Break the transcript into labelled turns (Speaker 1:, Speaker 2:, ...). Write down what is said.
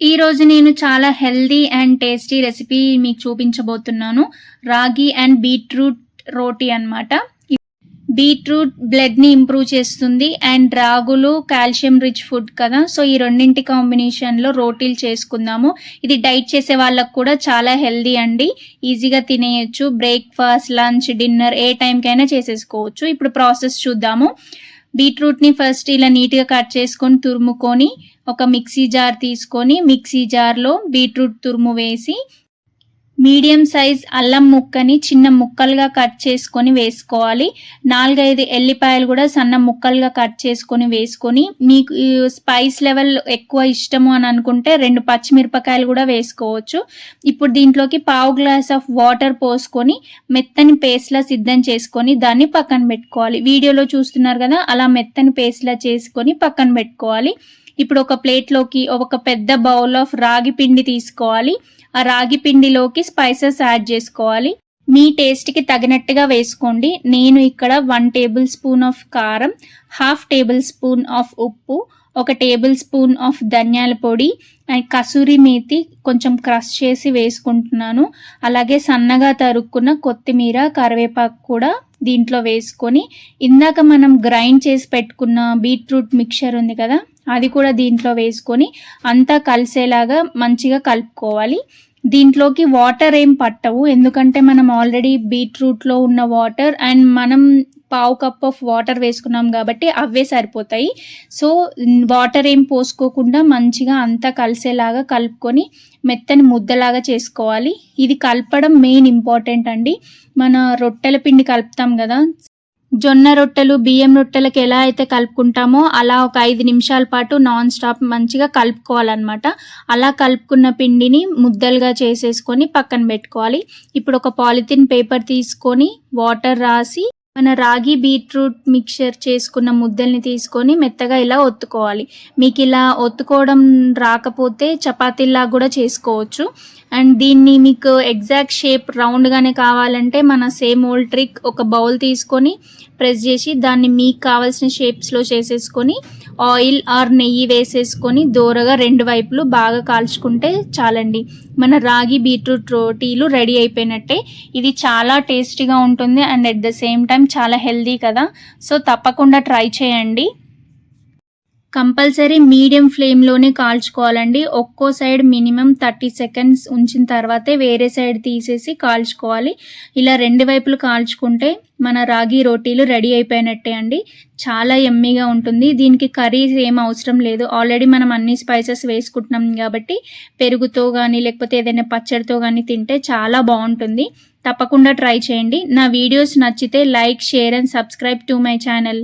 Speaker 1: ఈ రోజు నేను చాలా హెల్దీ అండ్ టేస్టీ రెసిపీ మీకు చూపించబోతున్నాను. రాగి అండ్ బీట్రూట్ రోటీ అన్నమాట. బీట్రూట్ బ్లడ్ని ఇంప్రూవ్ చేస్తుంది అండ్ రాగులు కాల్షియం రిచ్ ఫుడ్ కదా. సో ఈ రెండింటి కాంబినేషన్లో రోటీలు చేసుకుందాము. ఇది డైట్ చేసే వాళ్ళకు కూడా చాలా హెల్దీ అండి. ఈజీగా తినేయచ్చు. బ్రేక్ఫాస్ట్ లంచ్ డిన్నర్ ఏ టైంకైనా చేసేసుకోవచ్చు. ఇప్పుడు ప్రాసెస్ చూద్దాము. బీట్రూట్ని ఫస్ట్ ఇలా నీట్గా కట్ చేసుకొని తురుముకొని ఒక మిక్సీ జార్ తీసుకొని మిక్సీ జార్లో బీట్రూట్ తురుము వేసి మీడియం సైజ్ అల్లం ముక్కని చిన్న ముక్కలుగా కట్ చేసుకొని వేసుకోవాలి. నాలుగైదు ఎల్లిపాయలు కూడా సన్న ముక్కలుగా కట్ చేసుకొని వేసుకొని మీకు స్పైస్ లెవెల్ ఎక్కువ ఇష్టము అని అనుకుంటే రెండు పచ్చిమిరపకాయలు కూడా వేసుకోవచ్చు. ఇప్పుడు దీంట్లోకి పావు గ్లాస్ ఆఫ్ వాటర్ పోసుకొని మెత్తని పేస్ట్లా సిద్ధం చేసుకొని దాన్ని పక్కన పెట్టుకోవాలి. వీడియోలో చూస్తున్నారు కదా అలా మెత్తని పేస్ట్లా చేసుకొని పక్కన పెట్టుకోవాలి. ఇప్పుడు ఒక ప్లేట్లోకి ఒక పెద్ద బౌల్ ఆఫ్ రాగి పిండి తీసుకోవాలి. ఆ రాగి పిండిలోకి స్పైసెస్ యాడ్ చేసుకోవాలి. మీ టేస్ట్కి తగినట్టుగా వేసుకోండి. నేను ఇక్కడ వన్ టేబుల్ స్పూన్ ఆఫ్ కారం హాఫ్ టేబుల్ స్పూన్ ఆఫ్ ఉప్పు ఒక టేబుల్ స్పూన్ ఆఫ్ ధనియాల పొడి అండ్ కసూరి మేతి కొంచెం క్రష్ చేసి వేసుకుంటున్నాను. అలాగే సన్నగా తరుక్కున్న కొత్తిమీర కరివేపాకు కూడా దీంట్లో వేసుకొని ఇందాక మనం గ్రైండ్ చేసి పెట్టుకున్న బీట్రూట్ మిక్చర్ ఉంది కదా అది కూడా దీంట్లో వేసుకొని అంతా కలిసేలాగా మంచిగా కలుపుకోవాలి. దీంట్లోకి వాటర్ ఏం పట్టవు. ఎందుకంటే మనం ఆల్రెడీ బీట్రూట్లో ఉన్న వాటర్ అండ్ మనం పావు కప్ ఆఫ్ వాటర్ వేసుకున్నాం కాబట్టి అవే సరిపోతాయి. సో వాటర్ ఏం పోసుకోకుండా మంచిగా అంతా కలిసేలాగా కలుపుకొని మెత్తని ముద్దలాగా చేసుకోవాలి. ఇది కలపడం మెయిన్ ఇంపార్టెంట్ అండి. మన రొట్టెల పిండి కలుపుతాం కదా. జొన్న రొట్టెలు బియ్యం రొట్టెలకు ఎలా అయితే కలుపుకుంటామో అలా ఒక ఐదు నిమిషాల పాటు నాన్ స్టాప్ మంచిగా కలుపుకోవాలన్నమాట. అలా కలుపుకున్న పిండిని ముద్దలుగా చేసేసుకొని పక్కన పెట్టుకోవాలి. ఇప్పుడు ఒక పాలిథిన్ పేపర్ తీసుకొని వాటర్ రాసి మన రాగి బీట్రూట్ మిక్చర్ చేసుకున్న ముద్దల్ని తీసుకొని మెత్తగా ఇలా ఒత్తుకోవాలి. మీకు ఇలా ఒత్తుకోవడం రాకపోతే చపాతీలా కూడా చేసుకోవచ్చు. అండ్ దీన్ని మీకు ఎగ్జాక్ట్ షేప్ రౌండ్గానే కావాలంటే మన సేమ్ ఓల్డ్ ట్రిక్ ఒక బౌల్ తీసుకొని ప్రెస్ చేసి దాన్ని మీకు కావాల్సిన షేప్స్లో చేసేసుకొని ఆయిల్ ఆర్ నెయ్యి వేసేసుకొని దూరగా రెండు వైపులు బాగా కాల్చుకుంటే చాలండి. మన రాగి బీట్రూట్ రోటీలు రెడీ అయిపోయినట్టే. ఇది చాలా టేస్టీగా ఉంటుంది and at the same time చాలా హెల్దీ కదా. సో తప్పకుండా ట్రై చేయండి. కంపల్సరీ మీడియం ఫ్లేమ్లోనే కాల్చుకోవాలండి. ఒక్కో సైడ్ మినిమం థర్టీ సెకండ్స్ ఉంచిన తర్వాతే వేరే సైడ్ తీసేసి కాల్చుకోవాలి. ఇలా రెండు వైపులు కాల్చుకుంటే మన రాగి రోటీలు రెడీ అయిపోయినట్టే అండి. చాలా ఎమ్మీగా ఉంటుంది. దీనికి కర్రీస్ ఏం అవసరం లేదు. ఆల్రెడీ మనం అన్ని స్పైసెస్ వేసుకుంటున్నాం కాబట్టి పెరుగుతో కానీ లేకపోతే ఏదైనా పచ్చడితో కానీ తింటే చాలా బాగుంటుంది. తప్పకుండా ట్రై చేయండి. నా వీడియోస్ నచ్చితే like share and subscribe to my channel.